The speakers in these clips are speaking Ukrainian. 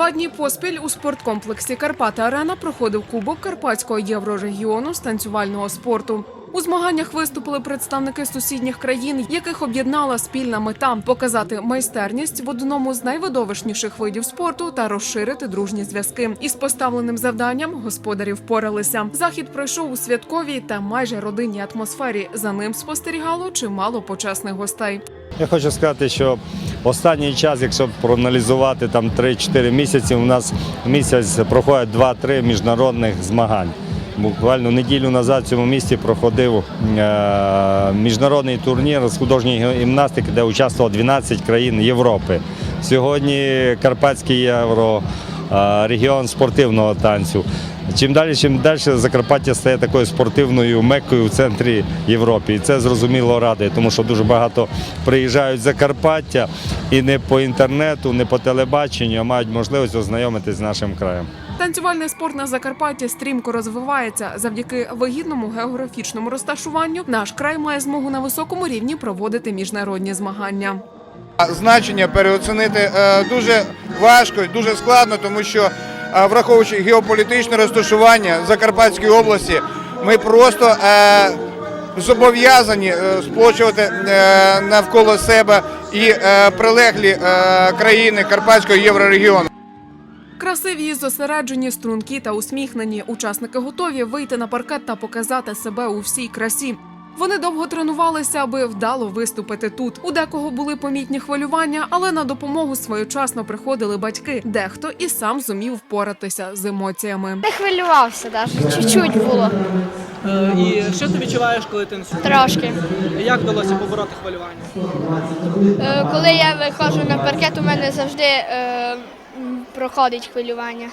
Два дні поспіль у спорткомплексі Карпата Арена проходив Кубок Карпатського єврорегіону з танцювального спорту. У змаганнях виступили представники сусідніх країн, яких об'єднала спільна мета показати майстерність в одному з найвидовищніших видів спорту та розширити дружні зв'язки. Із поставленим завданням господарі впоралися. Захід пройшов у святковій та майже родинній атмосфері. За ним спостерігало чимало почесних гостей. Я хочу сказати, що останній час, якщо проаналізувати там 3-4 місяці, у нас місяць проходять 2-3 міжнародних змагань. Буквально неділю назад в цьому місті проходив е, міжнародний турнір з художньої гімнастики, де участвувало 12 країн Європи. Сьогодні Карпатський євро, регіон спортивного танцю. Чим далі, чим далі Закарпаття стає такою спортивною меккою в центрі Європи. І це зрозуміло радує, тому що дуже багато приїжджають з Закарпаття і не по інтернету, не по телебаченню, а мають можливість ознайомитись з нашим краєм. Танцювальний спорт на Закарпатті стрімко розвивається завдяки вигідному географічному розташуванню. Наш край має змогу на високому рівні проводити міжнародні змагання. Значення переоцінити е, дуже важко і дуже складно, тому що е, враховуючи геополітичне розташування Закарпатської області, ми просто е, зобов'язані е, сплочувати навколо себе і прилеглі країни Карпатського єврорегіону. Красиві, зосереджені, стрункі та усміхнені. Учасники готові вийти на паркет та показати себе у всій красі. Вони довго тренувалися, аби вдало виступити тут. У декого були помітні хвилювання, але на допомогу своєчасно приходили батьки. Дехто і сам зумів впоратися з емоціями. Не хвилювався навіть, чуть-чуть було, Е, І що ти відчуваєш, коли ти трошки. як вдалося побороти хвилювання? Е, Коли я виходжу на паркет, у мене завжди е, проходить хвилювання.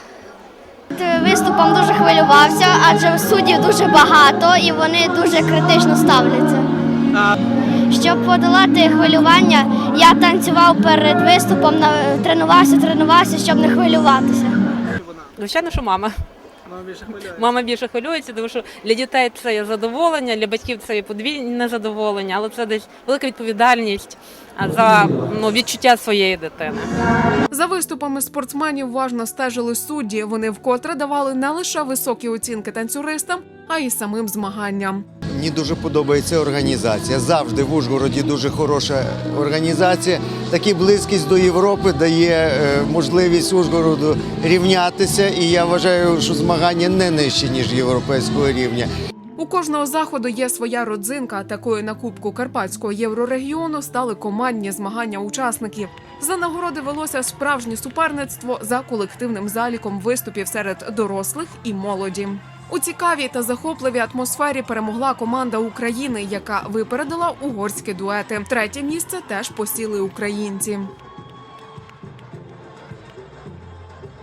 Виступом дуже хвилювався, адже суддів дуже багато і вони дуже критично ставляться. Щоб подолати хвилювання, я танцював перед виступом, тренувався, тренувався, щоб не хвилюватися. Звичайно, що мама. Мама більше хвилюється. Мама більше хвилюється, тому що для дітей це є задоволення, для батьків це є подвійне задоволення, але це десь велика відповідальність за ну, відчуття своєї дитини. За виступами спортсменів важно стежили судді. Вони вкотре давали не лише високі оцінки танцюристам, а й самим змаганням. Мені дуже подобається організація. Завжди в Ужгороді дуже хороша організація. Такі близькість до Європи дає е, можливість Ужгороду рівнятися. І я вважаю, що змагання не нижче, ніж європейського рівня. У кожного заходу є своя родзинка. Такою на Кубку Карпатського єврорегіону стали командні змагання учасників. За нагороди велося справжнє суперництво за колективним заліком виступів серед дорослих і молоді. У цікавій та захопливій атмосфері перемогла команда України, яка випередила угорські дуети. Третє місце теж посіли українці.